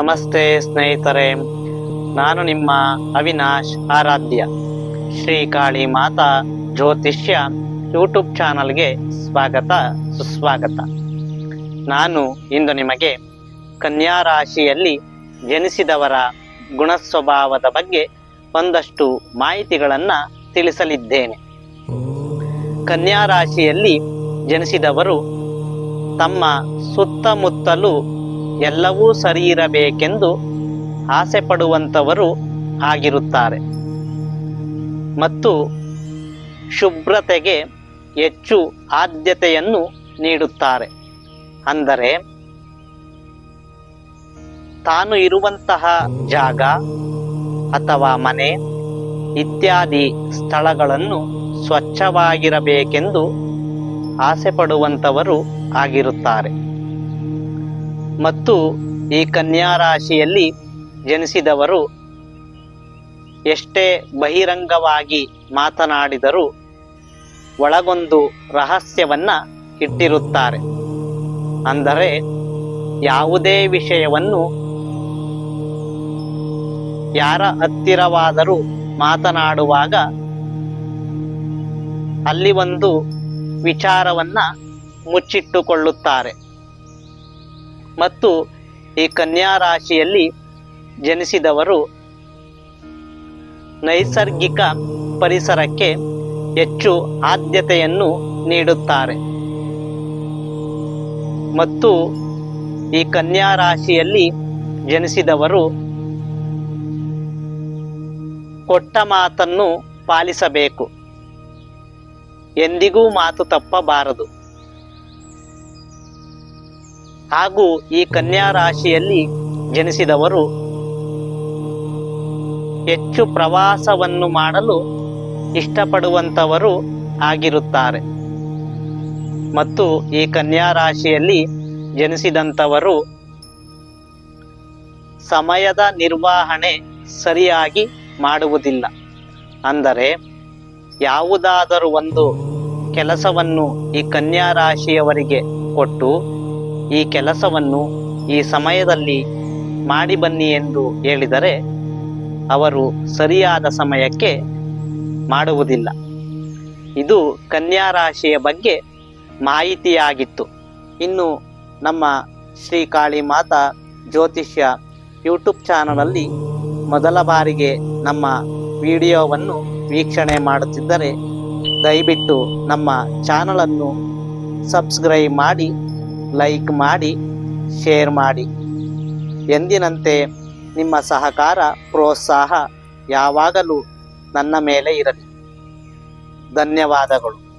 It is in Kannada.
ನಮಸ್ತೆ ಸ್ನೇಹಿತರೆ. ನಾನು ನಿಮ್ಮ ಅವಿನಾಶ್ ಆರಾಧ್ಯ. ಶ್ರೀ ಕಾಳಿ ಮಾತಾ ಜ್ಯೋತಿಷ್ಯ ಯೂಟ್ಯೂಬ್ ಚಾನಲ್ಗೆ ಸ್ವಾಗತ, ಸುಸ್ವಾಗತ. ನಾನು ಇಂದು ನಿಮಗೆ ಕನ್ಯಾ ರಾಶಿಯಲ್ಲಿ ಜನಿಸಿದವರ ಗುಣ ಸ್ವಭಾವದ ಬಗ್ಗೆ ಒಂದಷ್ಟು ಮಾಹಿತಿಗಳನ್ನು ತಿಳಿಸಲಿದ್ದೇನೆ. ಕನ್ಯಾ ರಾಶಿಯಲ್ಲಿ ಜನಿಸಿದವರು ತಮ್ಮ ಸುತ್ತಮುತ್ತಲು ಎಲ್ಲವೂ ಸರಿ ಇರಬೇಕೆಂದು ಆಸೆ ಪಡುವಂಥವರು ಆಗಿರುತ್ತಾರೆ. ಮತ್ತು ಶುಭ್ರತೆಗೆ ಹೆಚ್ಚು ಆದ್ಯತೆಯನ್ನು ನೀಡುತ್ತಾರೆ. ಅಂದರೆ, ತಾನು ಇರುವಂತಹ ಜಾಗ ಅಥವಾ ಮನೆ ಇತ್ಯಾದಿ ಸ್ಥಳಗಳನ್ನು ಸ್ವಚ್ಛವಾಗಿರಬೇಕೆಂದು ಆಸೆ ಪಡುವಂಥವರು ಆಗಿರುತ್ತಾರೆ. ಮತ್ತು ಈ ಕನ್ಯಾ ರಾಶಿಯಲ್ಲಿ ಜನಿಸಿದವರು ಎಷ್ಟೇ ಬಹಿರಂಗವಾಗಿ ಮಾತನಾಡಿದರೂ ಒಳಗೊಂದು ರಹಸ್ಯವನ್ನ ಇಟ್ಟಿರುತ್ತಾರೆ. ಅಂದರೆ ಯಾವುದೇ ವಿಷಯವನ್ನು ಯಾರ ಹತ್ತಿರವಾದರೂ ಮಾತನಾಡುವಾಗ ಅಲ್ಲಿ ಒಂದು ವಿಚಾರವನ್ನ ಮುಚ್ಚಿಟ್ಟುಕೊಳ್ಳುತ್ತಾರೆ. ಮತ್ತು ಈ ಕನ್ಯಾ ರಾಶಿಯಲ್ಲಿ ಜನಿಸಿದವರು ನೈಸರ್ಗಿಕ ಪರಿಸರಕ್ಕೆ ಹೆಚ್ಚು ಆದ್ಯತೆಯನ್ನು ನೀಡುತ್ತಾರೆ. ಮತ್ತು ಈ ಕನ್ಯಾ ರಾಶಿಯಲ್ಲಿ ಜನಿಸಿದವರು ಕೊಟ್ಟ ಮಾತನ್ನು ಪಾಲಿಸಬೇಕು. ಎಂದಿಗೂ ಮಾತು ತಪ್ಪಬಾರದು. ಹಾಗೂ ಈ ಕನ್ಯಾ ರಾಶಿಯಲ್ಲಿ ಜನಿಸಿದವರು ಹೆಚ್ಚು ಪ್ರವಾಸವನ್ನು ಮಾಡಲು ಇಷ್ಟಪಡುವಂಥವರು ಆಗಿರುತ್ತಾರೆ. ಮತ್ತು ಈ ಕನ್ಯಾ ರಾಶಿಯಲ್ಲಿ ಜನಿಸಿದಂಥವರು ಸಮಯದ ನಿರ್ವಹಣೆ ಸರಿಯಾಗಿ ಮಾಡುವುದಿಲ್ಲ. ಅಂದರೆ ಯಾವುದಾದರೂ ಒಂದು ಕೆಲಸವನ್ನು ಈ ಕನ್ಯಾ ರಾಶಿಯವರಿಗೆ ಕೊಟ್ಟು ಈ ಕೆಲಸವನ್ನು ಈ ಸಮಯದಲ್ಲಿ ಮಾಡಿ ಬನ್ನಿ ಎಂದು ಹೇಳಿದರೆ ಅವರು ಸರಿಯಾದ ಸಮಯಕ್ಕೆ ಮಾಡುವುದಿಲ್ಲ. ಇದು ಕನ್ಯಾ ರಾಶಿಯ ಬಗ್ಗೆ ಮಾಹಿತಿಯಾಗಿತ್ತು. ಇನ್ನು ನಮ್ಮ ಶ್ರೀ ಕಾಳಿ ಮಾತಾ ಜ್ಯೋತಿಷ್ಯ ಯೂಟ್ಯೂಬ್ ಚಾನಲಲ್ಲಿ ಮೊದಲ ಬಾರಿಗೆ ನಮ್ಮ ವಿಡಿಯೋವನ್ನು ವೀಕ್ಷಣೆ ಮಾಡುತ್ತಿದ್ದರೆ ದಯವಿಟ್ಟು ನಮ್ಮ ಚಾನಲನ್ನು ಸಬ್ಸ್ಕ್ರೈಬ್ ಮಾಡಿ ಲೈಕ್ ಮಾಡಿ ಶೇರ್ ಮಾಡಿ. ಎಂದಿನಂತೆ ನಿಮ್ಮ ಸಹಕಾರ ಪ್ರೋತ್ಸಾಹ ಯಾವಾಗಲೂ ನನ್ನ ಮೇಲೆ ಇರಲಿ. ಧನ್ಯವಾದಗಳು.